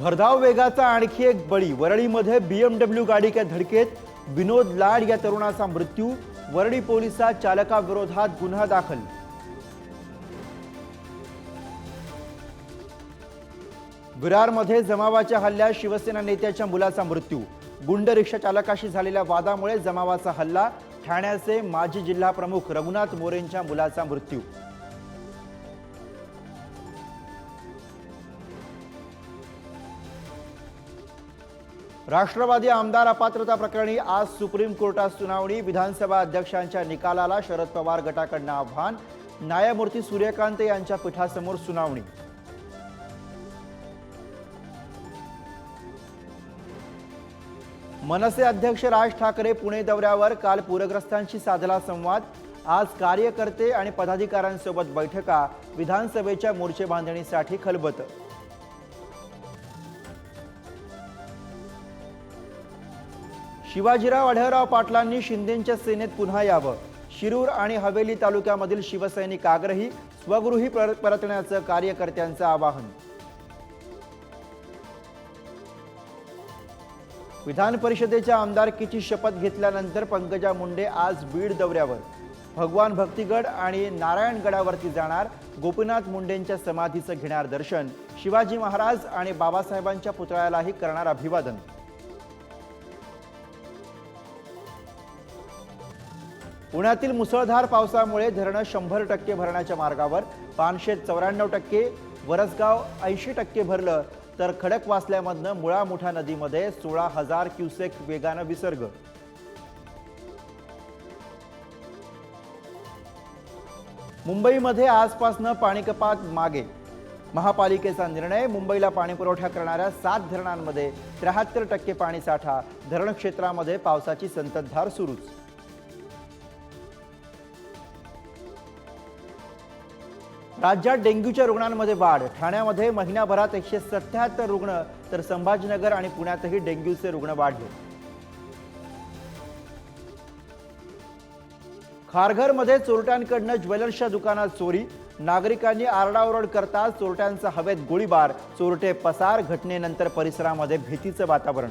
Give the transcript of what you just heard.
भरधाव वेगाचा आणखी एक बळी. वरळीमध्ये बीएमडब्ल्यू गाडीच्या धडकेत विनोद लाड या तरुणाचा मृत्यू. वरळी पोलिसात चालकाविरोधात गुन्हा दाखल. विरारमध्ये जमावाच्या हल्ल्यात शिवसेना नेत्याच्या मुलाचा मृत्यू. गुंड रिक्षा चालकाशी झालेल्या वादामुळे जमावाचा हल्ला. ठाण्याचे माजी जिल्हा प्रमुख रघुनाथ मोरेंच्या मुलाचा मृत्यू. राष्ट्रवादी आमदार अपात्रता प्रकरणी आज सुप्रीम कोर्टात सुनावणी. विधानसभा अध्यक्षांच्या निकालाला शरद पवार गटाकडनं आव्हान. न्यायमूर्ती सूर्यकांत यांच्या पीठासमोर सुनावणी. मनसे अध्यक्ष राज ठाकरे पुणे दौऱ्यावर काल पूरग्रस्तांशी साधला संवाद. आज कार्यकर्ते आणि पदाधिकाऱ्यांसोबत बैठका. विधानसभेच्या मोर्चे बांधणीसाठी खलबत. शिवाजीराव आढळराव पाटलांनी शिंदेच्या सेनेत पुन्हा यावं. शिरूर आणि हवेली तालुक्यामधील शिवसैनिक आग्रही स्वगृही परतण्याचं कार्यकर्त्यांचं आवाहन. विधान परिषदेच्या आमदारकीची शपथ घेतल्यानंतर पंकजा मुंडे आज बीड दौऱ्यावर. भगवान भक्तिगड आणि नारायणगडावरती जाणार गोपीनाथ मुंडेंच्या समाधीचं घेणार दर्शन शिवाजी महाराज आणि बाबासाहेबांच्या पुतळ्यालाही करणार अभिवादन. पुण्यातील मुसळधार पावसामुळे धरणं शंभर टक्के भरण्याच्या मार्गावर. पानशेत चौऱ्याण्णव टक्के वरसगाव ऐंशी टक्के भरलं तर खडकवासल्यामधनं मुळा मोठ्या नदीमध्ये सोळा हजार क्युसेक वेगानं विसर्ग. मुंबईमध्ये आजपासनं पाणी कपात मागे. महापालिकेचा निर्णय मुंबईला पाणीपुरवठा करणाऱ्या सात धरणांमध्ये त्र्याहत्तर टक्के पाणीसाठा. धरण क्षेत्रामध्ये पावसाची संततधार सुरूच. राज्यात डेंग्यूच्या रुग्णांमध्ये वाढ. ठाण्यामध्ये महिन्याभरात एकशे सत्याहत्तर रुग्ण तर संभाजीनगर आणि पुण्यातही डेंग्यूचे रुग्ण वाढले. खारघरमध्ये चोरट्यांकडनं ज्वेलर्सच्या दुकानात चोरी. नागरिकांनी आरडाओरड करता चोरट्यांचा हवेत गोळीबार. चोरटे पसार घटनेनंतर परिसरामध्ये भीतीचं वातावरण.